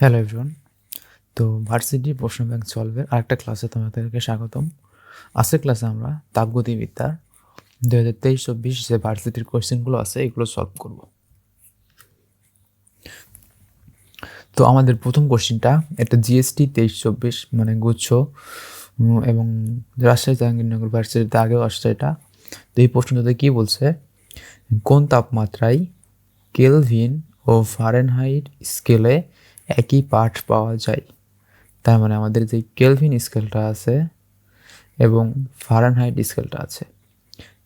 Hello everyone তো varsity প্রশ্ন bank সলভের আরেকটা ক্লাসে তোমাদেরকে স্বাগতম। আজকের ক্লাসে আমরা তাপগতিবিদ্যার দু হাজার তেইশ, চব্বিশ যে ভার্সিটির কোয়েশ্চেনগুলো আছে, এগুলো সলভ করব। তো আমাদের প্রথম কোশ্চেনটা এটা জিএসটি তেইশ, চব্বিশ মানে গুচ্ছ এবং রাজশাহী, জাহাঙ্গীরনগর ভার্সিটিতে আগেও আসছে এটা। তো এই প্রশ্নটাতে কী বলছে? কোন তাপমাত্রায় কেলভিন ও ফারেনহাইট স্কেলে একই পাঠ পাওয়া যায়। তার মানে আমাদের যে কেলভিন স্কেলটা আছে এবং ফারেনহাইট স্কেলটা আছে,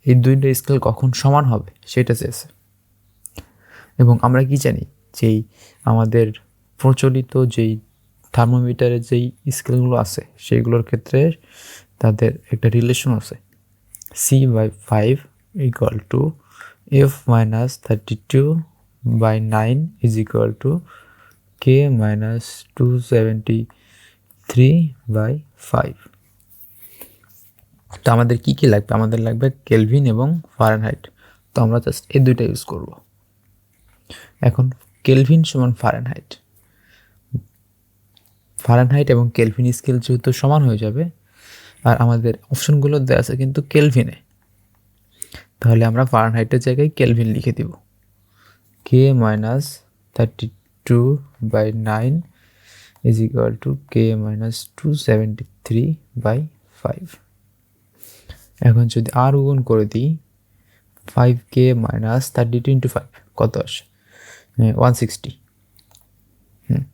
এই দুইটা স্কেল কখন সমান হবে সেটা চেয়েছে। এবং আমরা কি জানি যেই আমাদের প্রচলিত যেই থার্মোমিটারের যেই স্কেলগুলো আছে, সেইগুলোর ক্ষেত্রে তাদের একটা রিলেশন আছে। C by five equal to F minus thirty two by nine is equal to K minus two seventy three by five তো আমাদের কী কী লাগবে? আমাদের লাগবে কেলভিন এবং ফারেনহাইট তো আমরা জাস্ট এই দুইটা ইউজ করব। এখন কেলভিন সমান ফারেনহাইট ফারেনহাইট এবং কেলভিন স্কেল যেহেতু সমান হয়ে যাবে, আর আমাদের অপশনগুলো দেওয়া আছে কিন্তু কেলভিনে তাহলে আমরা ফারেনহাইটের জায়গায় কেলভিন লিখে দিব। K minus thirty two by nine is equal to K minus two seventy three by five এখন যদি আর গুণ করে দিই five K minus thirty two into five কত আসে? One sixty hmm.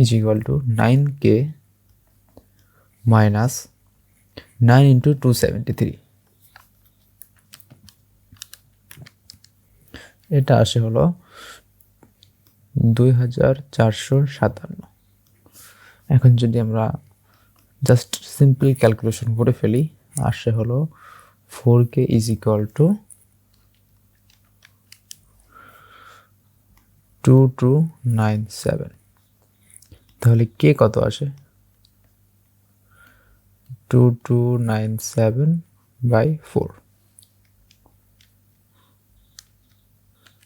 Is equal to nine K minus nine into two seventy three এটা আসে হলো দুই হাজার চারশো সাতান্ন। এখন যদি আমরা জাস্ট সিম্পল ক্যালকুলেশন করে ফেলি আসে হলো four K is equal to two two nine seven তাহলে কে কত আসে? Two two nine seven by four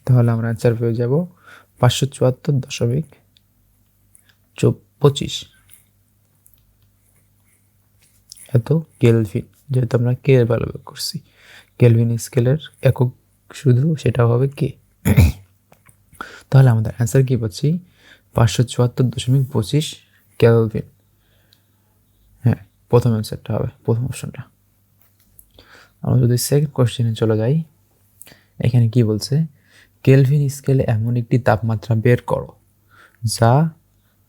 তাহলে আমরা অ্যান্সার পেয়ে যাব পাঁচশো চুয়াত্তর দশমিক পঁচিশ। এত কেলভিন, যেহেতু আমরা কে বের করছি। কেলভিন স্কেলের একক শুধু সেটা হবে কে? তাহলে আমাদের অ্যান্সার কী পাচ্ছি? পাঁচশো চুয়াত্তর দশমিক পঁচিশ কেলভিন। হ্যাঁ প্রথম অ্যান্সারটা হবে, প্রথম অপশনটা আমরা যদি সেকেন্ড কোশ্চেনে চলে যাই, এখানে কি বলছে? কেলভিন স্কেলে এমন একটি তাপমাত্রা বের করো, যা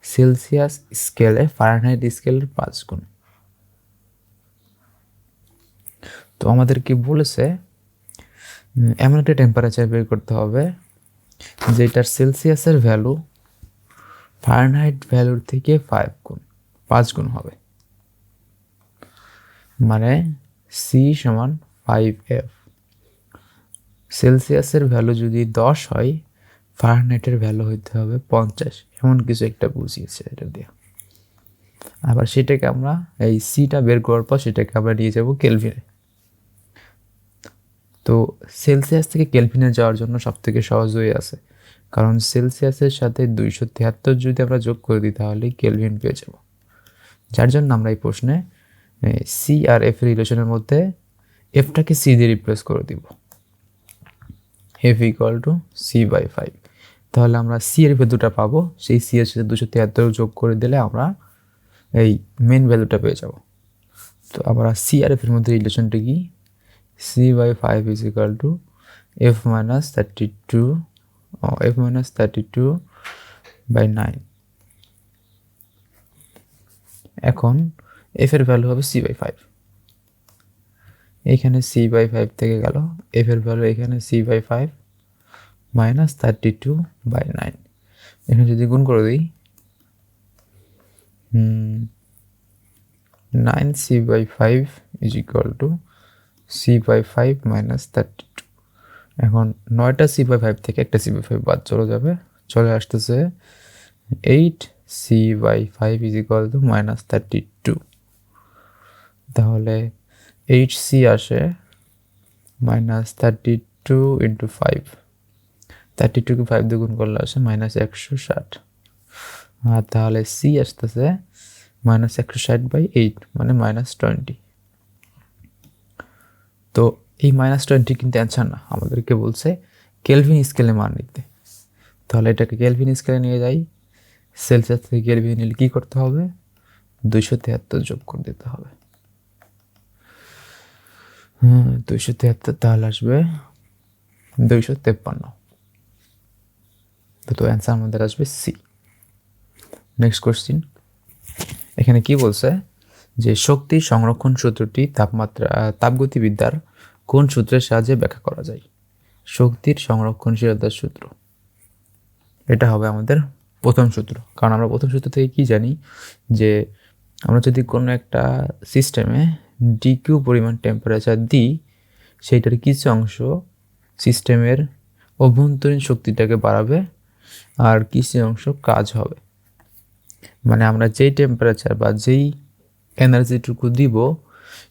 সেলসিয়াস স্কেলে, ফারেনহাইট স্কেলের পাঁচ গুণ। তো আমাদের কি বলেছে? এমন একটা টেম্পারেচার বের করতে হবে, যেটার সেলসিয়াসের ভ্যালু ফারেনহাইট ভ্যালুর থেকে ফাইভ গুণ, পাঁচ গুণ হবে। মানে সি সমান ফাইভ এফ সেলসিয়াসের ভ্যালু যদি দশ হয় ফারেনহাইটের ভ্যালু হইতে হবে পঞ্চাশ। এমন কিছু একটা বুঝিয়েছে এটা দিয়ে। আবার সেটাকে আমরা এই সিটা বের করার পর সেটাকে আমরা নিয়ে যাব কেলভিনে তো সেলসিয়াস থেকে কেলভিনে যাওয়ার জন্য সব থেকে সহজ হয়ে আছে। কারণ সেলসিয়াসের সাথে দুইশো তিয়াত্তর যদি আমরা যোগ করে দিই, তাহলে কেলভিন পেয়ে যাব। যার জন্য আমরা এই প্রশ্নে সি আর এফ রিলেশনের মধ্যে এফটাকে সি দিয়ে রিপ্লেস করে দিব। F equal to C by five তাহলে আমরা সি এর ভ্যালুটা পাবো। সেই সি এর সাথে দুশো তিয়াত্তর যোগ করে দিলে আমরা এই মেন ভ্যালুটা পেয়ে যাব। তো আমরা সি আর এফ এর মধ্যে রিলেশনটা কি? C by five is equal to F minus thirty two F minus thirty two by nine এখন এফ এর ভ্যালু হবে সি বাই ফাইভ এখানে সি বাই ফাইভ থেকে গেল। এফ এর ভ্যালু এখানে C by five minus thirty two by nine এখানে যদি গুণ করে দিই nine C by five is equal to C by five minus thirty two এখন নয়টা সি বাই ফাইভ থেকে একটা সি বাই ফাইভ বাদ চলে যাবে। চলে আসতেছে eight C by five is equal to minus thirty two তাহলে এইট সি আসে minus thirty two into five thirty টুকে ফাইভ দিয়ে করলে আসে মাইনাস একশো ষাট. আর তাহলে সি আসতেছে মাইনাস একশো ষাট বাই এইট মানে মাইনাস টোয়েন্টি তো এই মাইনাস টোয়েন্টি কিন্তু অ্যান্সার না, আমাদেরকে বলছে কেলভিন স্কেলে মান নিতে। তাহলে এটাকে কেলভিন স্কেলে নিয়ে যাই। সেলসিয়াস থেকে কেলভিন নিলে কী করতে হবে? দুইশো তিয়াত্তর যোগ করে দিতে হবে। হ্যাঁ দুইশো তিয়াত্তর তাহলে আসবে। দুইশো তেপ্পান্ন। তো অ্যান্সার আমাদের আসবে সি নেক্সট কোশ্চিন এখানে কি বলছে? যে শক্তি সংরক্ষণ সূত্রটি তাপমাত্রা তাপগতিবিদ্যার কোন সূত্রের সাহায্যে ব্যাখ্যা করা যায়? শক্তির সংরক্ষণশীলতার সূত্র। এটা হবে আমাদের প্রথম সূত্র। কারণ আমরা প্রথম সূত্র থেকে কি জানি? যে আমরা যদি কোনো একটা সিস্টেমে ডিকিউ পরিমাণ টেম্পারেচার দিই, সেইটার কিছু অংশ সিস্টেমের অভ্যন্তরীণ শক্তিটাকে বাড়াবে আর কিছু অংশ কাজ হবে। মানে আমরা যেই টেম্পারেচার বা যেই এনার্জিটুকু দিব,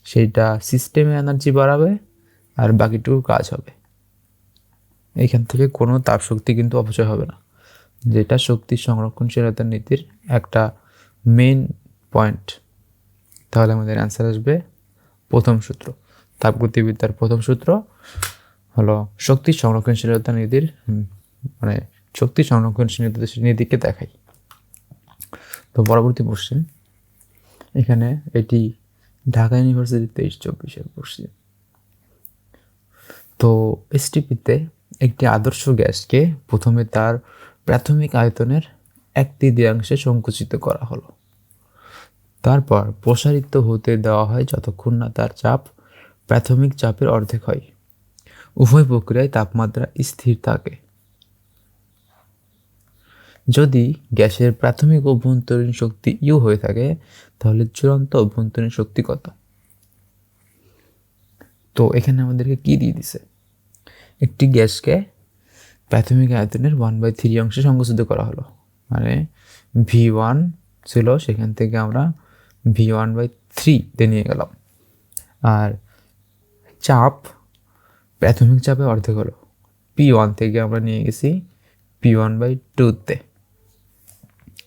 সেইটা সিস্টেমে এনার্জি বাড়াবে আর বাকিটুকু কাজ হবে। এখান থেকে কোনো তাপ শক্তি কিন্তু অপচয় হবে না, যেটা শক্তি সংরক্ষণশীলতার নীতির একটা মেইন পয়েন্ট তাহলে আমাদের অ্যান্সার আসবে প্রথম সূত্র। তাপগতিবিদ্যার প্রথম সূত্র হলো শক্তি সংরক্ষণশীলতা নীতির মানে শক্তি সংরক্ষণশীলতা নীতিকে দেখাই। তো পরবর্তী কোশ্চেন এখানে এটি ঢাকা ইউনিভার্সিটি তেইশ চব্বিশের কোশ্চেন তো এসটিপিতে একটি আদর্শ গ্যাসকে প্রথমে তার প্রাথমিক আয়তনের এক তৃতীয়াংশে সংকুচিত করা হলো। তারপর প্রসারিত হতে দেওয়া হয় যতক্ষণ না তার চাপ প্রাথমিক চাপের অর্ধেক হয়। উভয় প্রক্রিয়ায় তাপমাত্রা স্থির থাকে। যদি গ্যাসের প্রাথমিক অভ্যন্তরীণ শক্তি ইউ হয়ে থাকে, তাহলে চূড়ান্ত অভ্যন্তরীণ শক্তি কত? তো এখানে আমাদেরকে কি দিয়ে দিছে? একটি গ্যাসকে প্রাথমিক আয়তনের ওয়ান বাই থ্রি অংশে সংকুচিত করা হলো। মানে ভি ওয়ান ছিল, সেখান থেকে আমরা ভি ওয়ান বাই থ্রিতে নিয়ে গেলাম। আর চাপ, প্রাথমিক চাপে অর্ধেক হলো। পি ওয়ান থেকে আমরা নিয়ে গেছি পি ওয়ান বাই টুতে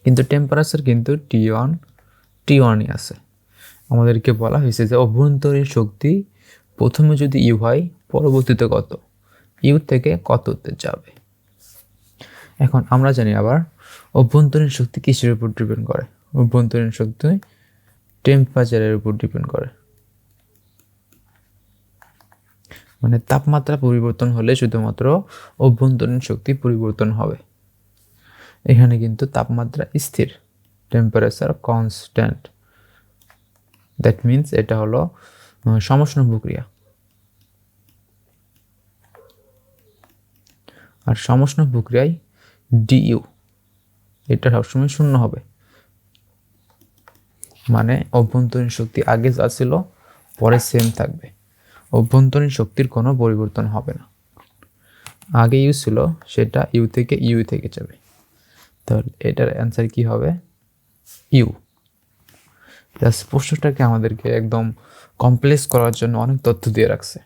কিন্তু টেম্পারেচার কিন্তু টি ওয়ান টি ওয়ানই আছে। আমাদেরকে বলা হয়েছে যে অভ্যন্তরীণ শক্তি প্রথমে যদি ইউ হয়, পরবর্তীতে কত? ইউ থেকে কততে যাবে? এখন আমরা জানি আবার অভ্যন্তরীণ শক্তি কিসের উপর ডিপেন্ড করে? অভ্যন্তরীণ শক্তি টেম্পারেচারের উপর ডিপেন্ড করে। মানে তাপমাত্রা পরিবর্তন হলে শুধুমাত্র অভ্যন্তরীণ শক্তি পরিবর্তন হবে। এখানে কিন্তু তাপমাত্রা স্থির টেম্পারেচার কনস্ট্যান্ট দ্যাট মিন্স এটা হলো সমষ্ণ প্রক্রিয়া। আর সমষ্ণ প্রক্রিয়ায় ডিইউ এটা সবসময় শূন্য হবে। মানে অভ্যন্তরীণ শক্তি আগে যা ছিল, পরে সেম থাকবে। অভ্যন্তরীণ শক্তির কোনো পরিবর্তন হবে না। আগে ইউ ছিল, সেটা ইউ থেকে ইউ থেকে যাবে। তাহলে এটার অ্যান্সার কি হবে? ইউ জাস্ট প্রশ্নটাকে আমাদেরকে একদম কমপ্লেক্স করার জন্য অনেক তথ্য দিয়ে রাখছে।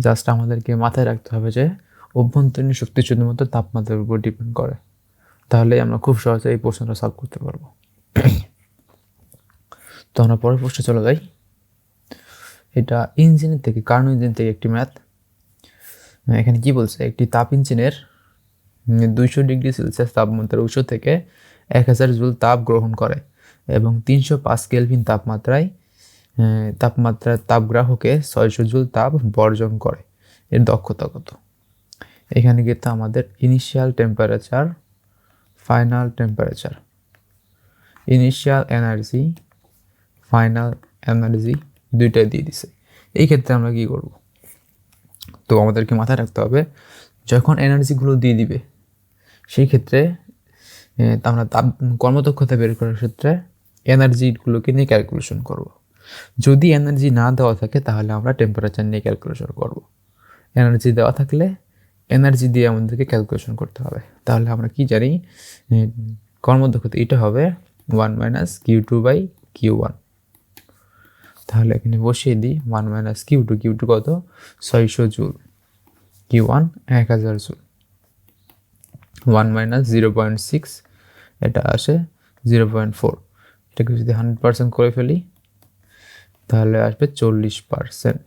জাস্ট আমাদেরকে মাথায় রাখতে হবে যে, অভ্যন্তরীণ শক্তি শুধুমাত্র তাপমাত্রার উপর ডিপেন্ড করে। তাহলে আমরা খুব সহজে এই প্রশ্নটা সলভ করতে পারব। তো আমরা পরের প্রশ্নে চলে যাই। এটা ইঞ্জিনের থেকে, কার্ন ইঞ্জিন থেকে একটি ম্যাথ। এখানে কি বলছে? একটি তাপ ইঞ্জিনের দুইশো ডিগ্রি সেলসিয়াস তাপমাত্রার উৎস থেকে এক হাজার জুল তাপ গ্রহণ করে এবং তিনশো পাঁচ কেলভিন তাপমাত্রায় তাপমাত্রার তাপগ্রাহকে ছয়শো জুল তাপ বর্জন করে। এর দক্ষতা কত? এখানে কিন্তু আমাদের initial temperature final temperature initial energy final energy দুইটাই দিয়ে দিছে এই ক্ষেত্রে আমরা কী করব তো আমাদেরকে মাথায় রাখতে হবে, যখন এনার্জিগুলো দিয়ে দিবে, সেই ক্ষেত্রে আমরা তাপ, কর্মদক্ষতা বের করার ক্ষেত্রে এনার্জিগুলোকে নিয়ে ক্যালকুলেশন করব। যদি এনার্জি না দেওয়া থাকে, তাহলে আমরা টেম্পারেচার নিয়ে ক্যালকুলেশন করব। এনার্জি দেওয়া থাকলে এনার্জি দিয়ে আমাদেরকে ক্যালকুলেশন করতে হবে তাহলে আমরা কি জানি কর্মদক্ষতা এটা হবে one minus Q two by Q one তাহলে এখানে বসিয়ে দিই one minus Q two Q two কত? ছয়শো জুল। কিউ ওয়ান এক হাজার joule. One minus zero point six এটা আসে জিরো পয়েন্ট ফোর এটাকে যদি হান্ড্রেড পার্সেন্ট করে ফেলি, তাহলে আসবে চল্লিশ পার্সেন্ট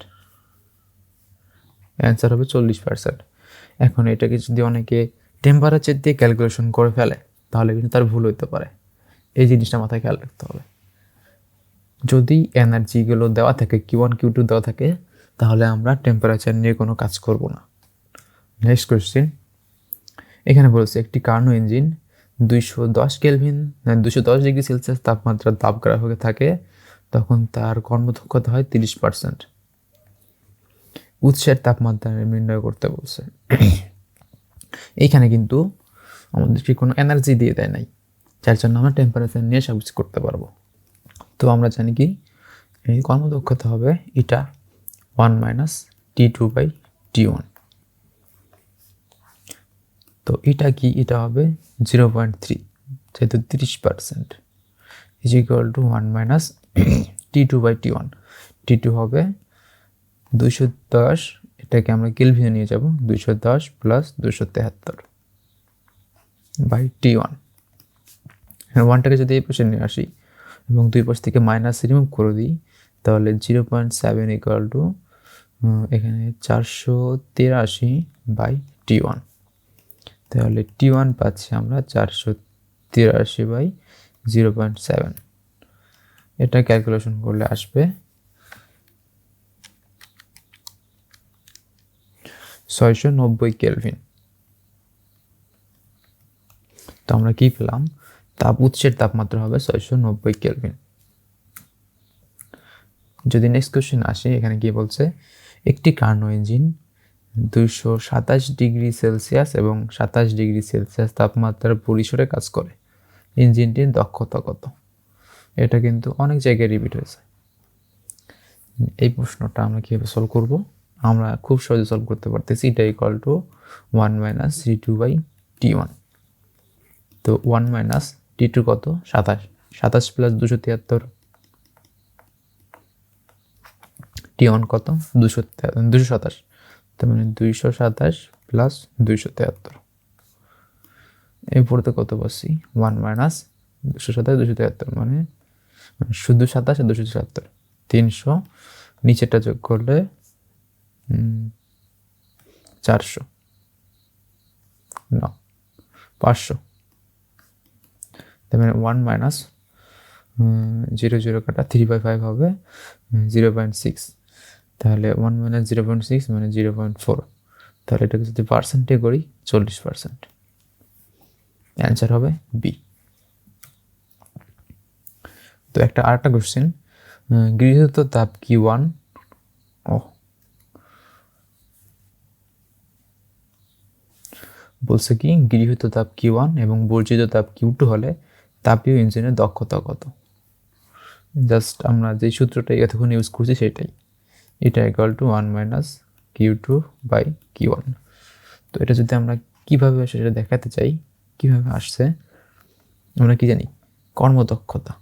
অ্যান্সার হবে চল্লিশ পার্সেন্ট এখন এটাকে যদি অনেকে টেম্পারেচার দিয়ে ক্যালকুলেশন করে ফেলে, তাহলে কিন্তু তার ভুল হইতে পারে। এই জিনিসটা মাথায় খেয়াল রাখতে হবে। যদি এনার্জিগুলো দেওয়া থাকে কিউ ওয়ান কিউ টু দেওয়া থাকে, তাহলে আমরা টেম্পারেচার নিয়ে কোনো কাজ করব না। নেক্সট কোয়েশ্চেন এখানে বলেছে, একটি কার্নো ইঞ্জিন দুইশো দশ কেলভিন দুশো দশ ডিগ্রি সেলসিয়াস তাপমাত্রার তাপ গ্রাহকে থাকে, তখন তার কর্মদক্ষতা হয় তিরিশ পার্সেন্ট উৎসের তাপমাত্রা নির্ণয় করতে বলছে। এইখানে কিন্তু আমাদেরকে কোনো এনার্জি দিয়ে দেয় নাই, যার জন্য আমরা টেম্পারেচার নিয়ে সব কিছু করতে পারব। তো আমরা জানি কি? কর্মদক্ষতা হবে এটা one minus T two by T one তো এটা কি? এটা হবে জিরো পয়েন্ট থ্রি যেহেতু তিরিশ percent is equal to one minus T two by T one T two হবে দুশো দশ, এটাকে আমরা কেলভিনে নিয়ে যাব দুশো দশ প্লাস দুশো তেহাত্তর বাই টি ওয়ান ওয়ানটাকে যদি এই পাশে নিয়ে আসি এবং দুই পাশ থেকে মাইনাস রিমুভ করে দিই, তাহলে zero point seven equal to এখানে চারশো তিরাশি বাই টি ওয়ান তাহলে টি ওয়ান পাচ্ছি আমরা চারশো তিরাশি বাই জিরো পয়েন্ট সেভেন এটা ক্যালকুলেশন করলে আসবে। ছয়শো নব্বই কেলভিন তো আমরা কি পেলাম? তাপ উৎসের তাপমাত্রা হবে ছয়শো নব্বই কেলভিন। যদি নেক্সট কোয়েশ্চেন আসে, এখানে কি বলছে, একটি কার্নো ইঞ্জিন দুইশো সাতাশ ডিগ্রি সেলসিয়াস এবং সাতাশ ডিগ্রি সেলসিয়াস তাপমাত্রার পরিসরে কাজ করে। ইঞ্জিনটির দক্ষতা কত? এটা কিন্তু অনেক জায়গায় রিপিট হয়েছে। এই প্রশ্নটা আমরা কীভাবে সলভ করব? আমরা খুব সহজে সলভ করতে পারতেছি, এটা equal to one minus C two by T one তো ওয়ান মাইনাস টি টু কত? সাতাশ। সাতাশ প্লাস দুশো তিয়াত্তর। টি ওয়ান কত? দুশো দুশো সাতাশ। তার মানে দুইশো সাতাশ প্লাস দুইশো তেহাত্তর এই পড়তে কত পাচ্ছি ওয়ান মাইনাস দুশো সাতাশ, দুশো তেহাত্তর মানে শুধু সাতাশ আর দুশো সাতাত্তর তিনশো। নিচেরটা যোগ করলে চারশো। না। পাঁচশো। তার মানে ওয়ান মাইনাস জিরো জিরো কাটা থ্রি বাই ফাইভ হবে জিরো পয়েন্ট সিক্স তাহলে one minus zero point six মানে জিরো পয়েন্ট ফোর তাহলে এটাকে যদি পার্সেন্টে করি, চল্লিশ পার্সেন্ট অ্যান্সার হবে বি তো একটা আরেকটা কোশ্চেন গৃহীত তাপ কি ওয়ান ও। বলছে কি, গৃহীত তাপ কিউ ওয়ান এবং বর্জিত তাপ কিউ টু হলে তাপীয় ইঞ্জিনের দক্ষতা কত? জাস্ট আমরা যে সূত্রটা এতক্ষণ ইউজ করছি সেটাই। এটা equal to one minus Q two by Q one তো এটা যদি আমরা কীভাবে সেটা দেখাতে চাই, কীভাবে আসছে, আমরা কি জানি? কর্মদক্ষতা।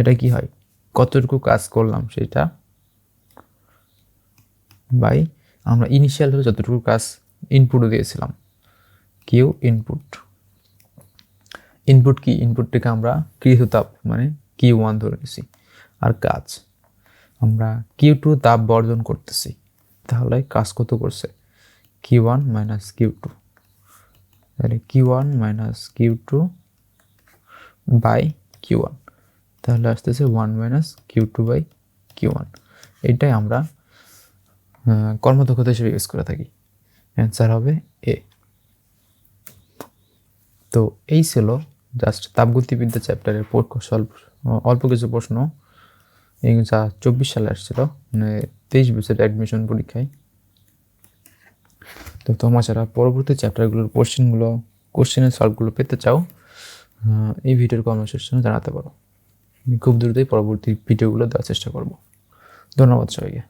এটা কি হয়? কতটুকু কাজ করলাম সেটা বাই আমরা ইনিশিয়াল যতটুকু কাজ ইনপুটও দিয়েছিলাম। কিউ ইনপুট ইনপুট কি? ইনপুটটিকে আমরা গৃহ তাপ মানে কিউ ওয়ান ধরে নিছি। আর কাজ, আমরা কিউ টু তাপ বর্জন করতেছি। তাহলে কাজ কত করছে? Q one minus Q two তাহলে Q one minus Q two by Q one তাহলে আসতেছে one minus Q two by Q one এটাই আমরা কর্মদক্ষতা হিসেবে ইউজ করে থাকি। অ্যান্সার হবে তো এই ছিল জাস্ট তাপগতিবিদ্যা চ্যাপ্টারের সলভ অল্প কিছু প্রশ্ন। যা চব্বিশ সালে আসছিল মানে তেইশ বছরের অ্যাডমিশন পরীক্ষায়। তো তোমরা যারা পরবর্তী চ্যাপ্টারগুলোর কোশ্চেনগুলো কোশ্চেনের সলভগুলো পেতে চাও এই ভিডিওর কমেন্ট সেকশনে জানাতে পারো। আমি খুব দ্রুতই পরবর্তী ভিডিওগুলো দেওয়ার চেষ্টা করব। ধন্যবাদ সবাইকে।